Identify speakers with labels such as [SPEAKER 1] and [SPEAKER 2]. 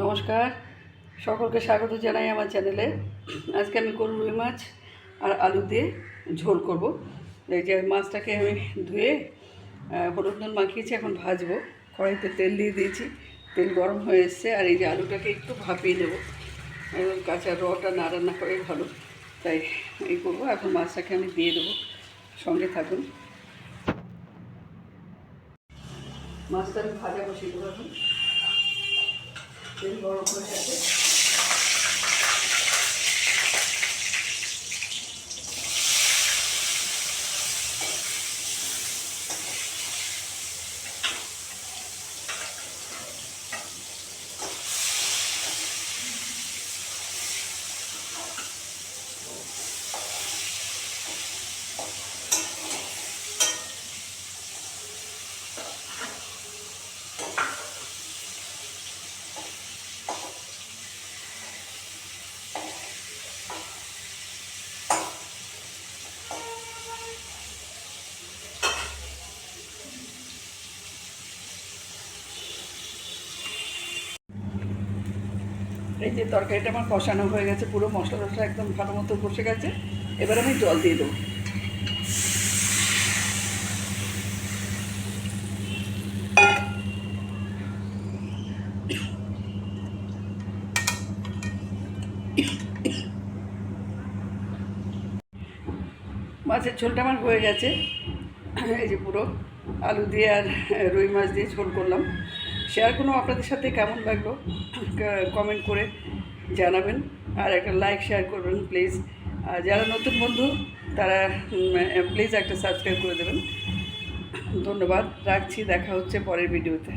[SPEAKER 1] নমস্কার। সকলকে স্বাগত জানাই আমার চ্যানেলে। আজকে আমি করব রুই মাছ আর আলু দিয়ে ঝোল করব। এই যে মাছটাকে আমি ধুয়ে হলুদ নুন মাখিয়েছি, এখন ভাজবো। কড়াইতে তেল দিয়ে দিয়েছি। তেল গরম হয়ে এসছে আর এই যে আলুটাকে একটু ভাপিয়ে নেব। কাঁচা রটা না রান্না করে ভালো। তাই এই করব। এখন মাছটাকে আমি দিয়ে দেবো। সঙ্গে থাকুন। মাছটা আমি ভাজা বসিয়ে দেবো এখন। তেল গরম Thank গেছে এই যে তরকারিটা আমার কষানো হয়ে গেছে, পুরো মশলা টশলা একদম ভালো মতো কষে গেছে। এবার আমি জল দিয়ে দেবো। মাছের ঝোলটা আমার হয়ে গেছে। এই যে পুরো আলু দিয়ে আর রুই মাছ দিয়ে ঝোল করলাম। শেয়ার কোনো আপনাদের সাথে কেমন লাগল কমেন্ট করে জানাবেন। আর একটা লাইক শেয়ার করবেন প্লিজ আর যারা নতুন বন্ধু, তারা প্লিজ একটা সাবস্ক্রাইব করে দেবেন। ধন্যবাদ, রাখছি, দেখা হচ্ছে পরের ভিডিওতে